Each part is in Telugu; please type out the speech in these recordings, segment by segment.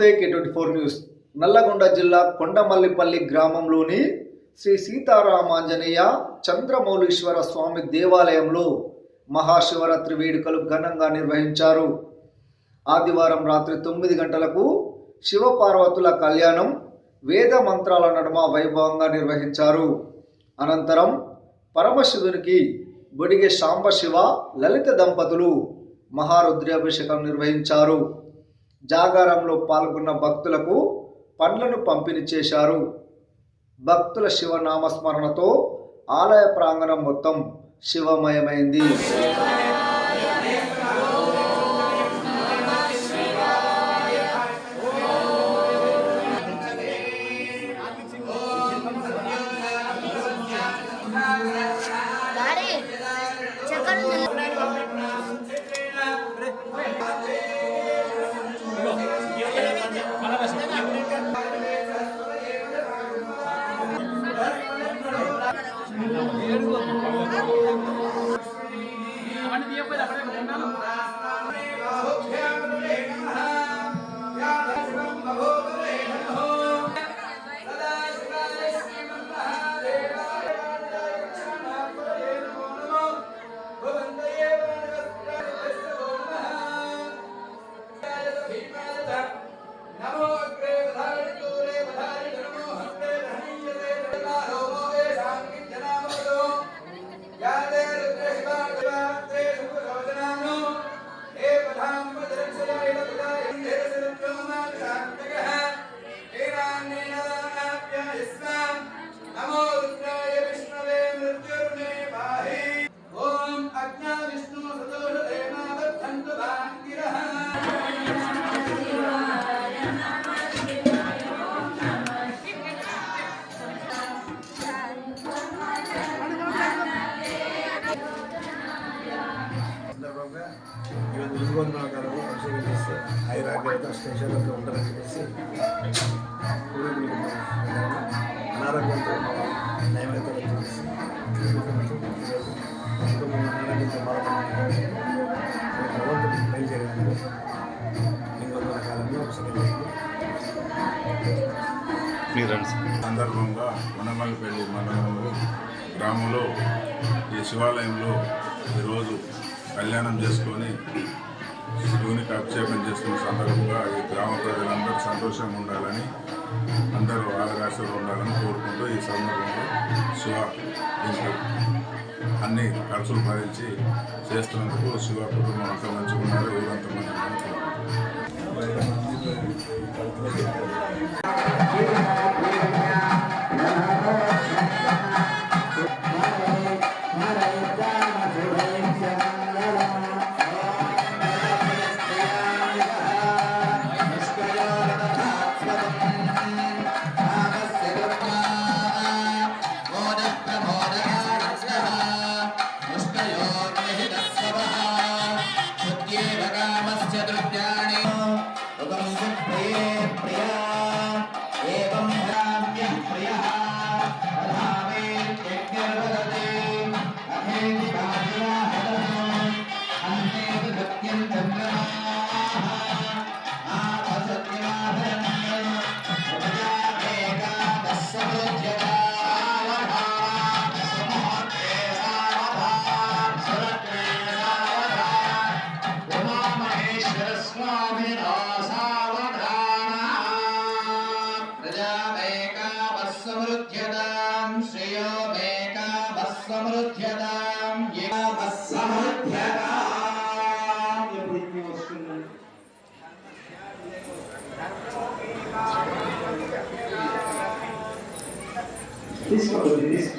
నమస్తే K twenty four news. Nalgonda జిల్లా కొండమల్లిపల్లి గ్రామంలోని శ్రీ సీతారామాంజనేయ చంద్రమౌళీశ్వర స్వామి దేవాలయంలో మహాశివరాత్రి వేడుకలు ఘనంగా నిర్వహించారు. ఆదివారం రాత్రి తొమ్మిది గంటలకు శివపార్వతుల కళ్యాణం వేద మంత్రాల నడుమ వైభవంగా నిర్వహించారు. అనంతరం పరమశివునికి బొడిగే సాంబశివ లలిత దంపతులు మహారుద్రాభిషేకం నిర్వహించారు. జాగారంలో పాల్గొన్న భక్తులకు పండ్లను పంపిణీ చేశారు. భక్తుల శివనామస్మరణతో ఆలయ ప్రాంగణం మొత్తం శివమయమైంది. ఆయురాగ్యంతో స్టేషన్లతో ఉండాలని చెప్పేసి అనారోగ్యంతో నయమైతే వచ్చేసి అనారోగ్యంతో బాధపడుతున్నారు భగవంతుడు బయలుదేరినందుకు ఇంకొందర కాలంలో ఒకసారి సందర్భంగా వనమల్లిపల్లి మండలంలో గ్రామంలో ఈ శివాలయంలో ఈరోజు కళ్యాణం చేసుకొని శివునికి అభిషేకం చేస్తున్న సందర్భంగా ఈ గ్రామ ప్రజలందరూ సంతోషంగా ఉండాలని అందరూ ఆదరాశలు ఉండాలని కోరుకుంటూ ఈ సందర్భంలో శివ అన్ని ఖర్చులు భరించి చేస్తున్నందుకు శివ కుటుంబం అంతా మంచిగా ఉన్నారు. ఊరంతా సమృద్ధ్యతాం శ్రేయో మేకామస్సమృద్ధ్యతాం ఏకామస్సమృద్ధ్యతాం ఎప్పుడు ఇన్ని వస్తున్నాయి తీసుకోండి తీసుకోండి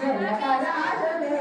జలకరాజులే